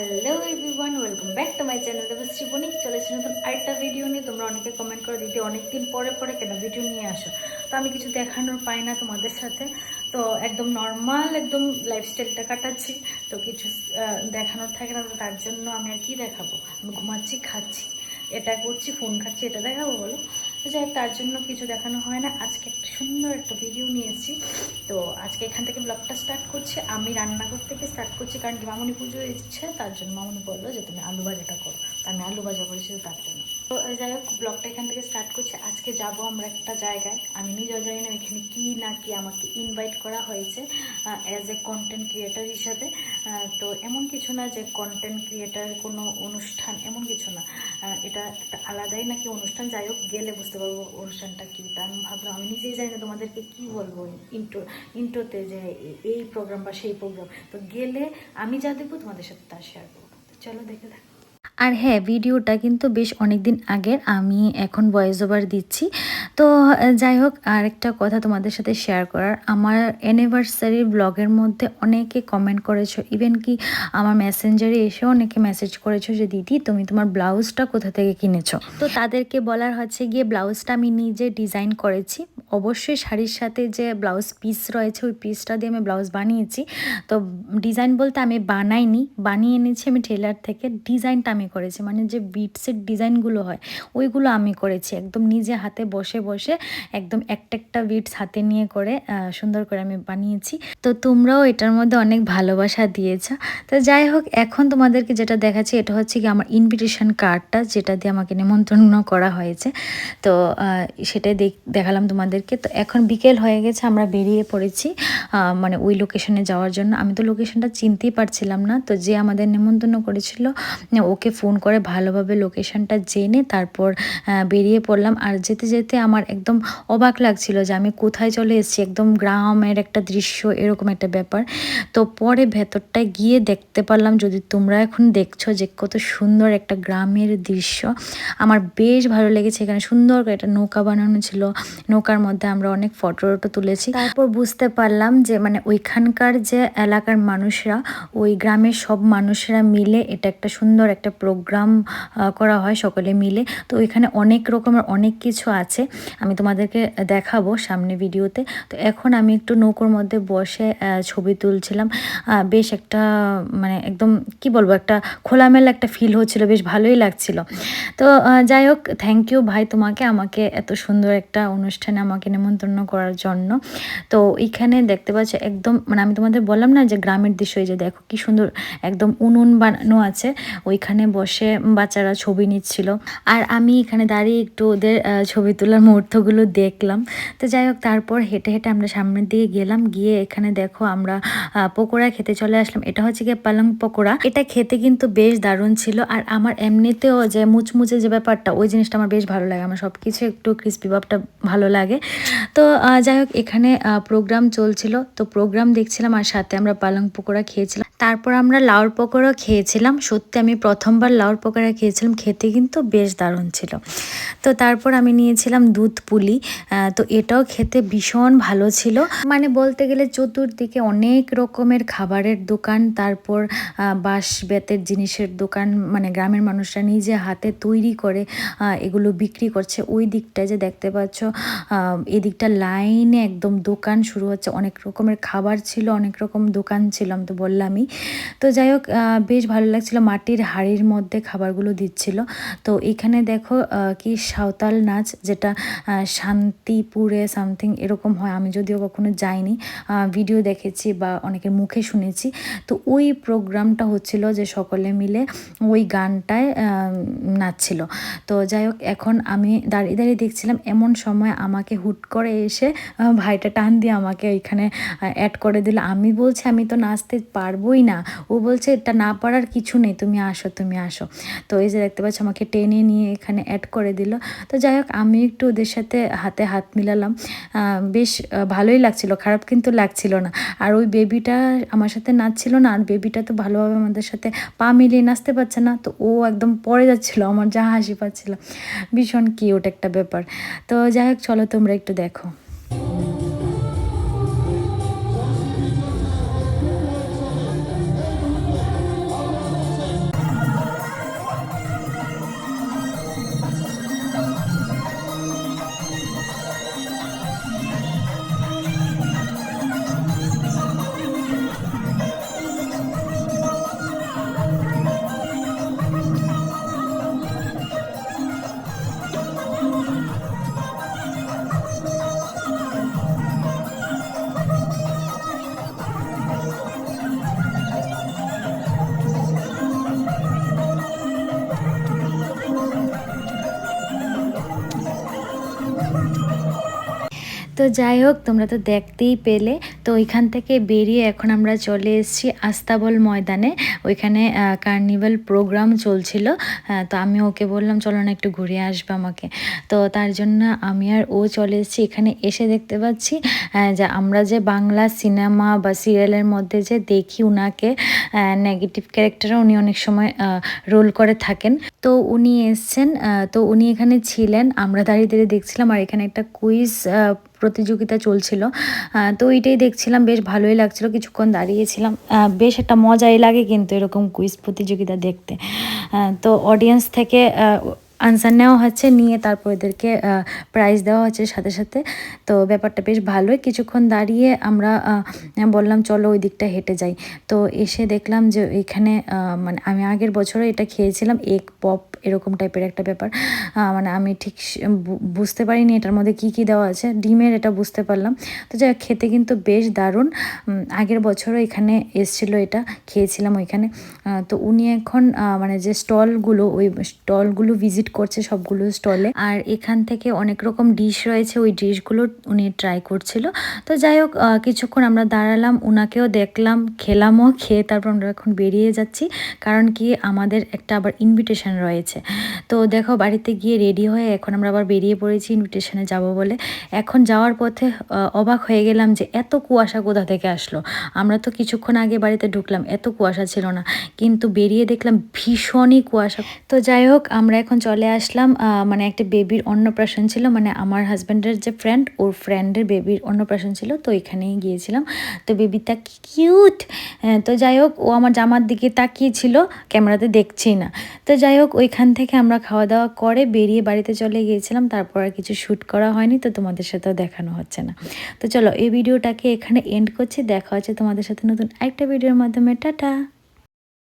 Hello everyone welcome back to my channel Debashree Banik চলেছি নতুন আরেকটা ভিডিও নিয়ে। তোমরা অনেকে কমেন্ট করে, দিদি অনেকদিন পরে পরে কেন ভিডিও নিয়ে আসো? তো আমি কিছু দেখানোর পাই না তোমাদের সাথে। তো একদম নর্মাল একদম লাইফস্টাইলটা কাটাচ্ছি। তো কিছু দেখানোর থাকে না তার জন্য আমি আর কি দেখাবো? আমি ঘুমাচ্ছি, খাচ্ছি, এটা করছি ফোন খাচ্ছি, এটা দেখাবো বলো? তো যাই তার জন্য কিছু দেখানো হয় না। আজকে একটা সুন্দর একটা ভিডিও নিয়েছি। তো আজকে এখান থেকে ব্লগটা স্টার্ট করছি। আমি রান্নাঘর থেকে স্টার্ট করছি কারণ কি মামনি পুজো ইচ্ছে তার জন্য মামনি বলল যে, তুমি আলু ভাজাটা করো। তা আমি আলু ভাজা করেছি তার জন্য। তো যাই হোক ব্লগটা এখান থেকে স্টার্ট করছি। আজকে যাব আমরা একটা জায়গায়। আমি নিজেও জানি না এখানে কি না কি আমাকে ইনভাইট করা হয়েছে অ্যাজ এ কন্টেন্ট ক্রিয়েটার হিসাবে। তো এমন কিছু না যে কন্টেন্ট ক্রিয়েটার কোনো অনুষ্ঠান, এমন কিছু না। এটা একটা আলাদাই নাকি অনুষ্ঠান? যাই হোক, গেলে বুঝতে পারব অনুষ্ঠানটা কী। তা আমি ভাবলাম, আমি নিজেই জানি না তোমাদেরকে কী বলব ইন্টো ইন্টোতে যে এই প্রোগ্রাম বা সেই প্রোগ্রাম তো গেলে আমি যা দেখব তোমাদের সাথে তা শেয়ার করব। চলো দেখে দেখ আর হ্যাঁ ভিডিওটা কিন্তু বেশ অনেক দিন আগের। আমি এখন ভয়েস ওভার দিচ্ছি। তো যাই হোক, আরেকটা কথা তোমাদের সাথে শেয়ার করার। আমার অ্যানিভার্সারি ব্লগের মধ্যে অনেকে কমেন্ট করেছ ইভেন কি আমার মেসেঞ্জারে এসেও অনেকে মেসেজ করেছ যে, দিদি, তুমি তোমার ব্লাউজটা কোথা থেকে কিনেছো? তো তাদেরকে বলার হচ্ছে গিয়ে ব্লাউজটা আমি নিজে ডিজাইন করেছি। অবশ্যই শাড়ির সাথে যে ব্লাউজ পিস রয়েছে, ওই পিসটা দিয়ে আমি ব্লাউজ বানিয়েছি। তো ডিজাইন বলতে আমি বানাইনি, বানিয়ে এনেছি আমি টেলার থেকে। ডিজাইনটা আমি করেছি মানে যে বিটসের ডিজাইনগুলো হয়, ওইগুলো আমি করেছি। একদম নিজে হাতে বসে বসে, একদম একটা একটা বিটস হাতে নিয়ে করে সুন্দর করে আমি বানিয়েছি। তো তোমরাও এটার মধ্যে অনেক ভালোবাসা দিয়েছ। তো যাই হোক, এখন তোমাদেরকে যেটা দেখাচ্ছি, এটা হচ্ছে কি আমার ইনভিটেশন কার্ডটা যেটা দিয়ে আমাকে নিমন্ত্রণ করা হয়েছে। তো সেটাই দেখ- দেখালাম তোমাদেরকে তো এখন বিকেল হয়ে গেছে, আমরা বেরিয়ে পড়েছি মানে ওই লোকেশনে যাওয়ার জন্য। আমি তো লোকেশনটা চিনতেই পারছিলাম না, তো যে আমাদের নেমন্তন্ন করেছিল, ওকে ফোন করে ভালোভাবে লোকেশনটা জেনে তারপর বেরিয়ে পড়লাম। আর যেতে যেতে আমার একদম অবাক লাগছিল যে আমি কোথায় চলে এসেছি, একদম গ্রামের একটা দৃশ্য, এরকম একটা ব্যাপার। তো পরে ভেতরটায় গিয়ে দেখতে পারলাম, যদি তোমরা এখন দেখছ যে কত সুন্দর একটা গ্রামের দৃশ্য, আমার বেশ ভালো লেগেছে। এখানে সুন্দর একটা নৌকা বানানো ছিল, নৌকার মধ্যে আমরা অনেক ফটো টটো তুলেছি। তারপর বুঝতে পারলাম যে মানে ওইখানকার যে এলাকার মানুষরা, ওই গ্রামের সব মানুষরা মিলে এটা একটা সুন্দর একটা প্রোগ্রাম করা হয় সকলে মিলে। তো ওইখানে অনেক রকমের অনেক কিছু আছে। আমি তোমাদেরকে দেখাবো সামনে ভিডিওতে। তো এখন আমি একটু নৌকোর মধ্যে বসে ছবি তুলছিলাম। বেশ একটা মানে একদম, কি বলব, একটা খোলামেলা একটা ফিল হচ্ছিল, বেশ ভালোই লাগছিল। তো যাই হোক থ্যাংক ইউ ভাই তোমাকে, আমাকে এত সুন্দর একটা অনুষ্ঠানে আমাকে নিমন্ত্রণ করার জন্য। তো এইখানে দেখতে পাচ্ছ একদম মানে আমি তোমাদের বললাম না যে গ্রামের দৃশ্য যে দেখো কি সুন্দর একদম উনুন বানানো আছে। ওইখানে বসে বাচ্চারা ছবি নিচ্ছিল। আর আমি এখানে দাঁড়িয়ে একটু ওদের ছবি তোলার মুহূর্তগুলো দেখলাম। তো যাই হোক, তারপর হেঁটে হেঁটে আমরা সামনের দিকে গেলাম। গিয়ে এখানে দেখো আমরা পকোড়া খেতে চলে আসলাম। এটা হচ্ছে গিয়ে পালং পকোড়া। এটা খেতে কিন্তু বেশ দারুণ ছিল। আর আমার এমনিতেও যে মুচমুচে যে ব্যাপারটা, ওই জিনিসটা আমার বেশ ভালো লাগে। আমার সব কিছু একটু ক্রিস্পি ভাবটা ভালো লাগে। তো যাই হোক, এখানে প্রোগ্রাম চলছিল। তো প্রোগ্রাম দেখছিলাম আর সাথে আমরা পালং পকোড়া খেয়েছিলাম। তারপর আমরা লাউর পকোড়া খেয়েছিলাম। সত্যি আমি প্রথমবার লাউর পকোড়া খেয়েছিলাম, খেতে কিন্তু বেশ দারুণ ছিল। তো তারপর আমি নিয়েছিলাম দুধ পুলি তো এটাও খেতে ভীষণ ভালো ছিল। মানে বলতে গেলে চতুর্দিকে অনেক রকমের খাবারের দোকান, তারপর বাঁশ বেতের জিনিসের দোকান মানে গ্রামের মানুষরা নিজে হাতে তৈরি করে এগুলো বিক্রি করছে। ওই দিকটায় যে দেখতে পাচ্ছ এদিকটা লাইনে একদম দোকান শুরু হচ্ছে। অনেক রকমের খাবার ছিল, অনেক রকম দোকান ছিল আমি তো বললামই। তো যাই হোক বেশ ভালো লাগছিল। মাটির হাড়ির মধ্যে খাবারগুলো দিচ্ছিল। তো এখানে দেখো কি সাঁওতাল নাচ, যেটা শান্তিপুরে সামথিং এরকম হয়। আমি যদিও কখনো যাইনি ভিডিও দেখেছি বা অনেকের মুখে শুনেছি। তো ওই প্রোগ্রামটা হচ্ছিল যে সকলে মিলে ওই গানটায় নাচছিল। তো যাই হোক, এখন আমি দাঁড়িয়ে দাঁড়িয়ে দেখছিলাম, এমন সময় আমাকে হুট করে এসে ভাইটা টান দিয়ে আমাকে ওইখানে অ্যাড করে দিল। আমি বলছি, আমি তো নাচতে পারবোই না। ও বলছে, এটা না পারার কিছু নেই, তুমি আসো তুমি আসো। তো এই যে দেখতে পাচ্ছ, আমাকে টেনে নিয়ে এখানে অ্যাড করে দিল। তো যাই হোক, আমি একটু ওদের সাথে হাতে হাত মিলালাম। বেশ ভালোই লাগছিল, খারাপ কিন্তু লাগছিল না। আর ওই বেবিটা আমার সাথে নাচছিল না, আর বেবিটা তো ভালোভাবে আমাদের সাথে পা মিলিয়ে নাচতে পারছে না। তো ও একদম পড়ে যাচ্ছিল, আমার যা হাসি পাচ্ছিল। ভীষণ কিউট একটা ব্যাপার। তো যাই হোক, চলো তোমরা একটু দেখো। তো যাই হোক, তোমরা তো দেখতেই পেলে। তো ওইখান থেকে বেরিয়ে এখন আমরা চলে এসেছি আস্তাবল ময়দানে। ওইখানে কার্নিভাল প্রোগ্রাম চলছিল। তো আমি ওকে বললাম, চলো না একটু ঘুরে আসবে আমাকে। তো তার জন্য আমি আর ও চলে এসেছি। এখানে এসে দেখতে পাচ্ছি যে আমরা যে বাংলা সিনেমা বা সিরিয়ালের মধ্যে যে দেখি উনাকে নেগেটিভ ক্যারেক্টারে উনি অনেক সময় রোল করে থাকেন। তো উনি এসছেন তো উনি এখানে ছিলেন। আমরা দাঁড়িয়ে দাঁড়িয়ে দেখছিলাম, আর এখানে একটা কুইজ প্রতিযোগিতা চলছিল। তো ওইটাই দেখছিলাম, বেশ ভালোই লাগছিল। কিছুক্ষণ দাঁড়িয়েছিলাম। বেশ একটা মজাই লাগে কিন্তু এরকম কুইজ প্রতিযোগিতা দেখতে। তো অডিয়েন্স থেকে আনসার নেওয়া হচ্ছে, নিয়ে তারপর এদেরকে প্রাইজ দেওয়া হচ্ছে সাথে সাথে। তো ব্যাপারটা বেশ ভালোই। কিছুক্ষণ দাঁড়িয়ে আমরা বললাম, চলো ওই দিকটা হেঁটে যাই। তো এসে দেখলাম যে এখানে মানে আমি আগের বছরও এটা খেয়েছিলাম এগ পপ এরকম টাইপের একটা ব্যাপার। মানে আমি ঠিক বুঝতে পারিনি এটার মধ্যে কি কি দেওয়া আছে, ডিমের এটা বুঝতে পারলাম। তো যাই খেতে কিন্তু বেশ দারুণ। আগের বছরও এখানে এসছিল এটা, খেয়েছিলাম ওইখানে। তো উনি এখন মানে যে স্টলগুলো, ওই স্টলগুলো ভিজিট করছে সবগুলো স্টলে। আর এখান থেকে অনেক রকম ডিশ রয়েছে, ওই ডিশগুলো উনি ট্রাই করছিল। তো যাই হোক কিছুক্ষণ আমরা দাঁড়ালাম, উনাকেও দেখলাম, খেলামও, খেয়ে তারপর আমরা এখন বেরিয়ে যাচ্ছি। কারণ কি, আমাদের একটা আবার ইনভিটেশন রয়েছে। তো দেখো, বাড়িতে গিয়ে রেডি হয়ে এখন আমরা আবার বেরিয়ে পড়েছি ইনভিটেশনে যাব বলে। এখন যাওয়ার পথে অবাক হয়ে গেলাম যে এত কুয়াশা কোথা থেকে আসলো? আমরা তো কিছুক্ষণ আগে বাড়িতে ঢুকলাম, এত কুয়াশা ছিল না। কিন্তু বেরিয়ে দেখলাম ভীষণই কুয়াশা। তো যাই হোক, আমরা এখন চলে আসলাম মানে একটা বেবির অন্নপ্রাশন ছিল মানে আমার হাজব্যান্ডের যে ফ্রেন্ড ওর ফ্রেন্ডের বেবির অন্নপ্রাশন ছিল, তো এখানেই গিয়েছিলাম। তো বেবিটা কিউট তো যাই হোক, ও আমার জামার দিকে তাকিয়েছিল, ক্যামেরাতে দেখছেই না। তো যাই হোক, ওইখান থেকে আমরা খাওয়া দাওয়া করে বেরিয়ে বাড়িতে চলে গিয়েছিলাম, তারপর আর কিছু শ্যুট করা হয়নি, তো তোমাদের সাথেও দেখানো হচ্ছে না। তো চলো, এই ভিডিওটাকে এখানে এন্ড করছি, দেখা হচ্ছে তোমাদের সাথে নতুন একটা ভিডিওর মাধ্যমে। টাটা!